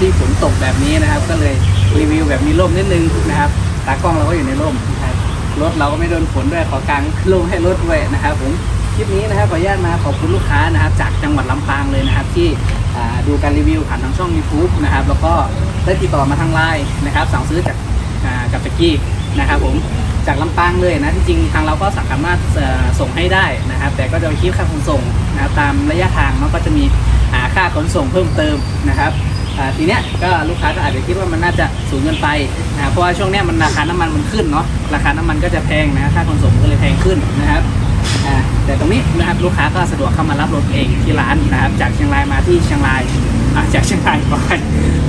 ที่ฝนตกแบบนี้นะครับ ก็เลยรีวิวแบบมีร่มนิดนึงนะครับตากล้องเราก็อยู่ในร่มนะครับรถเราก็ไม่โดนฝนด้วยขอกางร่มให้รถด้วยนะครับผมคลิปนี้นะครับขออนุญาตมาขอบคุณลูกค้านะครับ จากจังหวัดลำปางเลยนะครับ ที่ดูการรีวิวผ่านทางช่อง YouTube นะครับ แล้วก็ได้ติดต่อมาทางไลน์นะครับ สั่งซื้อจากกับตะกี้นะครับผมจากลำปางเลยนะที่จริงทางเราก็สามารถส่งให้ได้นะครับ แต่ก็จะไปคิดค่าขนส่งนะตามระยะทางเนก็จะมีค่าขนส่งเพิ่มเติมนะครับ ทีเนี้ยก็ลูกค้าก็อาจจะคิดว่ามันน่าจะสูงเกินไปนะเพราะว่าช่วงเนี้ยมันราคาน้ำมันมันขึ้นเนาะราคาน้ำมันก็จะแพงนะค่าขนส่งก็เลยแพงขึ้นนะครับแต่ตรงนี้นะครับลูกค้าก็สะดวกเข้ามารับรถเองที่ร้านนะครับจากเชียงรายมาที่เชียงรายจากเชียงรายก่อน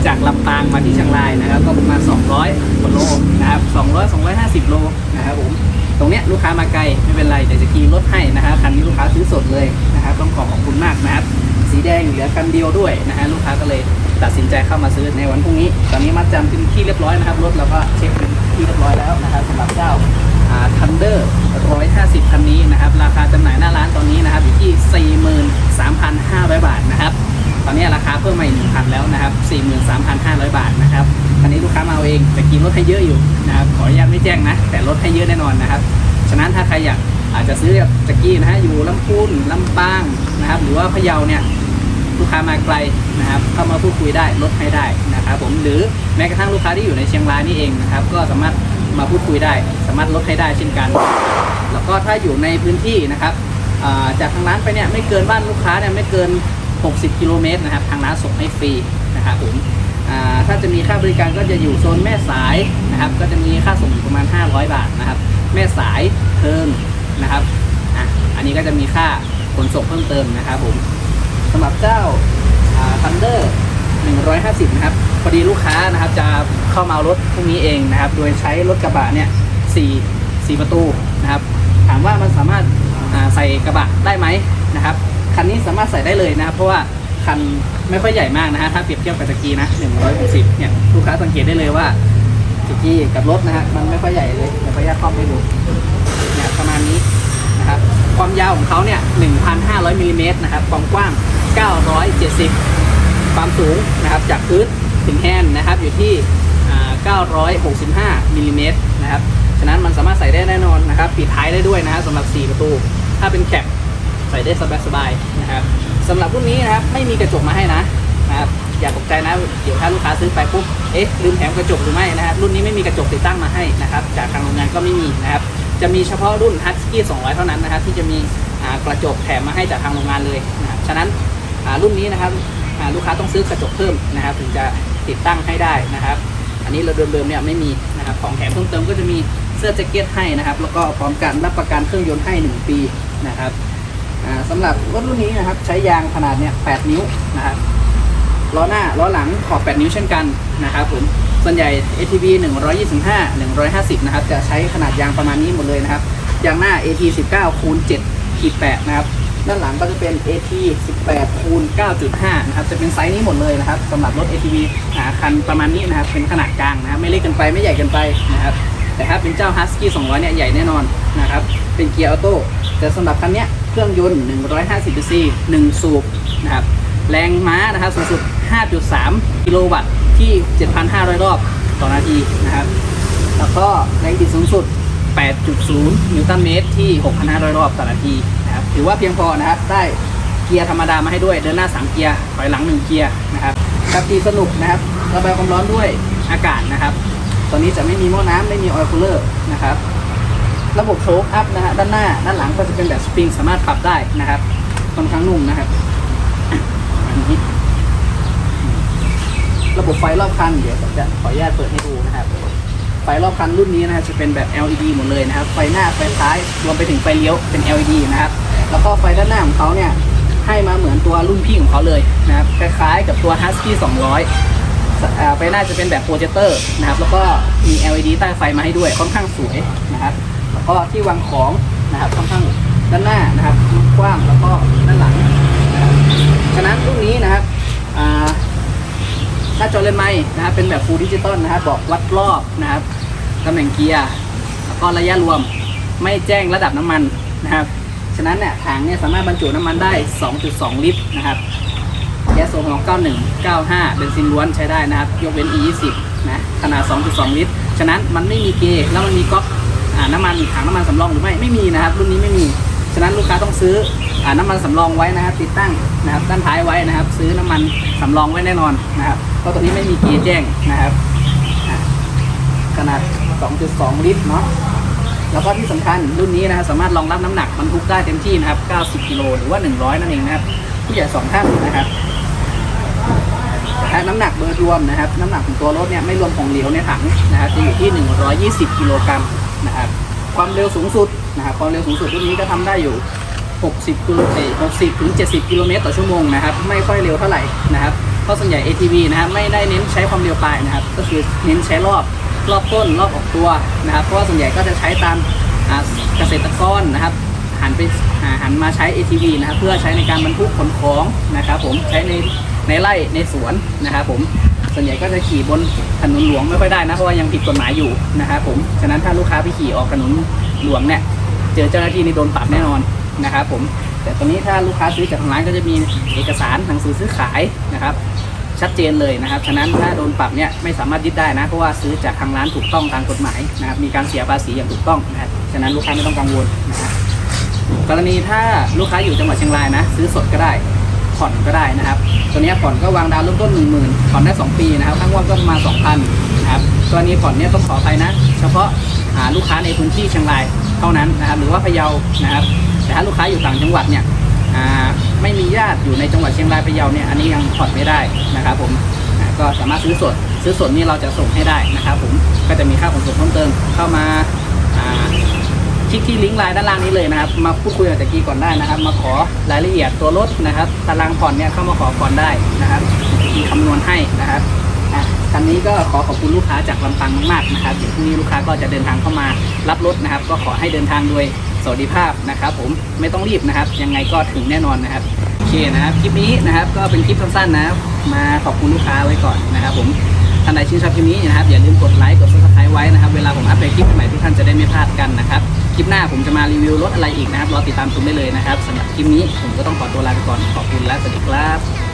จากลำปางมาที่เชียงรายนะครับ ก็ประมาณ 200กว่าโลนะครับ200 250 โลนะครับผมตรงเนี้ยลูกค้ามาไกลไม่เป็นไรเดี๋ยวจะคีย์รถให้นะครับคันนี้ลูกค้าซื้อสดเลยนะครับ ต้องขอขอบคุณมากนะครับ สีแดงเหลือคันเดียวด้วยนะฮะลูกค้าก็เลย ตัดสินใจเข้ามาซื้อในวันพรุ่งนี้ ตอนนี้มัดจำเป็นที่เรียบร้อยนะครับ รถเราก็เช็คเป็นที่เรียบร้อยแล้วนะครับสำหรับเจ้าทันเดอร์150 คันนี้นะครับ ราคาจำหน่ายหน้าร้านตอนนี้นะครับอยู่ที่ 43,500 บาทนะครับ ตอนนี้ราคาเพิ่มมาอีก1,000 แล้วนะครับ 43,500 บาทนะครับอันนี้ลูกค้ามาเอาเองแต่กินลดให้เยอะอยู่นะครับ ขออนุญาตไม่แจ้งนะ แต่ลดให้เยอะแน่นอนนะครับ ฉะนั้นถ้าใครอยากอาจจะซื้อจากจักกี้นะฮะอยู่ลำพูนลำปางนะครับ หรือว่าพะเยาเนี่ย ลูกค้ามาไกลนะครับ เข้ามาพูดคุยได้ลดให้ได้นะครับผมหรือแม้กระทั่งลูกค้าที่อยู่ในเชียงรายนี่เองนะครับ ก็สามารถมาพูดคุยได้ สามารถลดให้ได้เช่นกัน แล้วก็ถ้าอยู่ในพื้นที่นะครับจากทางร้านไปเนี่ยไม่เกินบ้านลูกค้าเนี่ยไม่เกิน 60 กิโลเมตรนะครับ ทางร้านส่งให้ฟรีนะครับผมถ้าจะมีค่าบริการก็จะอยู่โซนแม่สายนะครับ ก็จะมีค่าส่งอยู่ประมาณ 500 บาทนะครับ แม่สายเทิงนะครับออันนี้ก็จะมีค่าขนส่งเพิ่มเติมนะครับผม สำหรับเจ้าทันเดอร์150 นะครับ พอดีลูกค้านะครับจะเข้ามาเอารถพวกนี้เองนะครับ โดยใช้รถกระบะเนี่ย4 4ประตูนะครับ ถามว่ามันสามารถาใส่กระบะได้ไหมนะครับ คันนี้สามารถใส่ได้เลยนะครับ เพราะว่าคันไม่ค่อยใหญ่มากนะฮะ ถ้าเปรียบเทียบกับตะกี้นะ160เนี่ย ลูกค้าสังเกตได้เลยว่าตะกี้กับรถนะฮะ มันไม่ค่อยใหญ่เลยเดี๋ยวขออนุญาตครอบให้ดูเนี่ยประมาณนี้นะครับ ความยาวของเขาเนี่ย1,500มิลลิเมตรนะครับ ความกว้าง 970 ความสูงนะครับจากพื้นถึงแฮนด์นะครับอยู่ที่ 965มิลลิเมตรนะครับฉะนั้นมันสามารถใส่ได้แน่นอนนะครับปิดท้ายได้ด้วยนะครับสำหรับ 4 ประตู ถ้าเป็นแคปใส่ได้สบายๆนะครับสำหรับรุ่นนี้นะครับไม่มีกระจกมาให้นะนะครับอย่าตกใจนะเดี๋ยวถ้าลูกค้าซื้อไปปุ๊บเอ๊ะลืมแถมกระจกหรือไม่นะครับรุ่นนี้ไม่มีกระจกติดตั้งมาให้นะครับจากทางโรงงานก็ไม่มีนะครับจะมีเฉพาะรุ่น Husky 200 เท่านั้นนะครับที่จะมีกระจกแถมมาให้จากทางโรงงานเลยนะครับฉะนั้น รุ่นนี้นะครับลูกค้าต้องซื้อกระจกเพิ่มนะครับ ถึงจะติดตั้งให้ได้นะครับ อันนี้เราเดิมๆเนี่ยไม่มีนะครับของแถมเพิ่มเติมก็จะมีเสื้อแจ็คเก็ตให้นะครับ แล้วก็พร้อมการรับประกันเครื่องยนต์ให้ 1 ปีนะครับอ่าสำหรับรถรุ่นนี้นะครับใช้ยางขนาดเนี่ย8นิ้วนะครับล้อหน้าล้อหลังขอบ 8 นิ้วเช่นกันนะครับผมส่วนใหญ่ ATV 125 150 นะครับ จะใช้ขนาดยางประมาณนี้หมดเลยนะครับ ยางหน้า AT 19 คูณ7ขีด8นะครับ ด้านหลังก็จะเป็น AT 18คูณ9.5 นะครับ จะเป็นไซส์นี้หมดเลยนะครับสำหรับรถ ATV หาคันประมาณนี้นะครับ เป็นขนาดกลางนะครับไม่เล็กเกินไปไม่ใหญ่เกินไปนะครับ แต่ถ้าเป็นเจ้า Husky 200 เนี่ยใหญ่แน่นอนนะครับ เป็นเกียร์ออโต้แต่สำหรับคันเนี้ยเครื่องยนต์ 150 cc 1 สูบนะครับ แรงม้านะครับสูงสุด 5.3 กิโลวัตต์ที่ 7,500 รอบต่อนาทีนะครับ แล้วก็แรงบิดสูงสุด 8.0 นิวตันเมตรที่ 6,500 รอบต่อนาที ถือว่าเพียงพอนะครับ ได้เกียร์ธรรมดามาให้ด้วย เดินหน้า 3 เกียร์ ถอยหลัง 1 เกียร์นะครับขับขี่สนุกนะครับ ระบายความร้อนด้วยอากาศนะครับตอนนี้จะไม่มีหม้อน้ำไม่มีออยล์คูลเลอร์นะครับ ระบบโชคอัพนะฮะ ด้านหน้า ด้านหลังก็จะเป็นแบบสปริงสามารถปรับได้นะครับ ค่อนข้างนุ่มนะครับ ระบบไฟรอบคัน เดี๋ยวผมจะขออนุญาตเปิดให้ดูนะครับไฟรอบคันรุ่นนี้นะครับจะเป็นแบบ LED หมดเลยนะครับ ไฟหน้า ไฟท้าย รวมไปถึงไฟเลี้ยวเป็น LED นะครับ แล้วก็ไฟด้านหน้าของเขาเนี่ยให้มาเหมือนตัวรุ่นพี่ของเขาเลยนะครับคล้ายๆกับตัว Husky 200ไฟหน้าจะเป็นแบบโปรเจคเตอร์นะครับแล้วก็มี LED ใต้ไฟมาให้ด้วยค่อนข้างสวยนะครับแล้วก็ที่วางของนะครับค่อนข้างด้านหน้านะครับกว้างแล้วก็ด้านหลังฉะนั้นรุ่นนี้นะครับหน้าจอเลนไม้นะครับเป็นแบบฟูลดิจิตอลนะครับบอกวัดรอบนะครับตำแหน่งเกียร์แล้วก็ระยะรวมไม่แจ้งระดับน้ำมันนะครับ ฉะนั้นเนี่ยถังเนี่ยสามารถบรรจุน้ำมันได้ 2.2 ลิตรนะครับแก๊สโซฮอล์91 95 เบนซินล้วนใช้ได้นะครับ ยกเว้น E20 นะ ขนาด 2.2 ลิตร ฉะนั้นมันไม่มีเกยร์แล้วมันมีก๊อกน้ำมันถังน้ำมันสำรองหรือไม่ ไม่มีนะครับ รุ่นนี้ไม่มี ฉะนั้นลูกค้าต้องซื้ออน้ำมันสำรองไว้นะครับ ติดตั้งนะครับด้านท้ายไว้นะครับ ซื้อน้ำมันสำรองไว้แน่นอนนะครับ เพราะตัวนี้ไม่มีเกียร์แจ้งนะครับ ขนาด 2.2 ลิตรเนาะ แล้วก็ที่สำคัญรุ่นนี้นะครับสามารถรองรับน้ำหนักบรรทุกได้เต็มที่นะครับ 90 กิโลหรือว่า 100 นั่นเองนะครับ ผู้ใหญ่สองท่านนะครับและน้ำหนักโดยรวมนะครับ น้ำหนักของตัวรถเนี่ยไม่รวมของเหลวในถังนะครับจะอยู่ที่ 120 กิโลกรัมนะครับ ความเร็วสูงสุดนะครับ ความเร็วสูงสุดรุ่นนี้ก็ทำได้อยู่ 60กิโลเอ่อ60ถึง70 กิโลเมตรต่อชั่วโมงนะครับ ไม่ค่อยเร็วเท่าไหร่นะครับ เพราะส่วนใหญ่ ATV นะครับไม่ได้เน้นใช้ความเร็วปลายนะครับ ก็คือเน้นใช้รอบ รอบต้นรอบออกตัวนะครับ เพราะว่าส่วนใหญ่ก็จะใช้ตามเกษตรกรนะครับหันไปหันมาใช้ ATV นะครับเพื่อใช้ในการบรรทุกขนของนะครับผมใช้ในในไร่ในสวนนะครับผมส่วนใหญ่ก็จะขี่บนถนนหลวงไม่ค่อยได้นะเพราะว่ายังผิดกฎหมายอยู่นะครับผมฉะนั้นถ้าลูกค้าไปขี่ออกถนนหลวงเนี่ยเจอเจ้าหน้าที่นี่โดนปรับแน่นอนนะครับผมแต่ตอนนี้ถ้าลูกค้าซื้อจากทางร้านก็จะมีเอกสารหนังสือซื้อขายนะครับ ชัดเจนเลยนะครับ ฉะนั้นถ้าโดนปรับเนี่ยไม่สามารถยึดได้นะ เพราะว่าซื้อจากทางร้านถูกต้องตามกฎหมายนะครับ มีการเสียภาษีอย่างถูกต้องนะครับ ฉะนั้นลูกค้าไม่ต้องกังวลนะครับกรณีถ้าลูกค้าอยู่จังหวัดเชียงรายนะ ซื้อสดก็ได้ผ่อนก็ได้นะครับ ตัวนี้ผ่อนก็วางดาวน์เริ่มต้น 1 0,000ผ่อนได้ 2 ปีนะครับข้างว่าก็ประมาณ2,000นะครับกรณีผ่อนเนี่ยต้องขออภัยนะ เฉพาะอ่าลูกค้าในพื้นที่เชียงรายเท่านั้นนะครับ หรือว่าพะเยานะครับ แต่ถ้าลูกค้าอยู่ต่างจังหวัดเนี่ย ไม่มีญาติอยู่ในจังหวัดเชียงรายพะเยาเนี่ยอันนี้ยังผ่อนไม่ได้นะครับผมก็สามารถซื้อสด ซื้อสดนี่เราจะส่งให้ได้นะครับผมก็จะมีค่าขนส่งเพิ่มเติมเข้ามาคลิกที่ลิงก์ไลน์ด้านล่างนี้เลยนะครับ มาพูดคุยกับตะกี้ก่อนได้นะครับ มาขอรายละเอียดตัวรถนะครับ ตารางผ่อนเนี่ยเข้ามาขอก่อนได้นะครับมีคำนวณให้นะครับอันนี้ก็ขอขอบคุณลูกค้าจากลำปางมากๆนะครับเดี๋ยวพรุ่งนี้ลูกค้าก็จะเดินทางเข้ามารับรถนะครับ ก็ขอให้เดินทางโดย สวัสดิภาพนะครับผมไม่ต้องรีบนะครับ ยังไงก็ถึงแน่นอนนะครับโอเคนะครับคลิปนี้นะครับก็เป็นคลิปสั้นๆนะครับมาขอบคุณลูกค้าไว้ก่อนนะครับ ผมท่านใดชื่นชอบคลิปนี้นะครับอย่าลืมกดไลค์กด subscribe ไว้นะครับเวลาผมอัปเดตคลิปใหม่ทุกท่านจะได้ไม่พลาดกันนะครับคลิปหน้าผมจะมารีวิวรถอะไรอีกนะครับรอติดตามชมได้เลยนะครับสำหรับคลิปนี้ผมก็ต้องขอตัวลาไปก่อนขอบคุณและสวัสดีครับ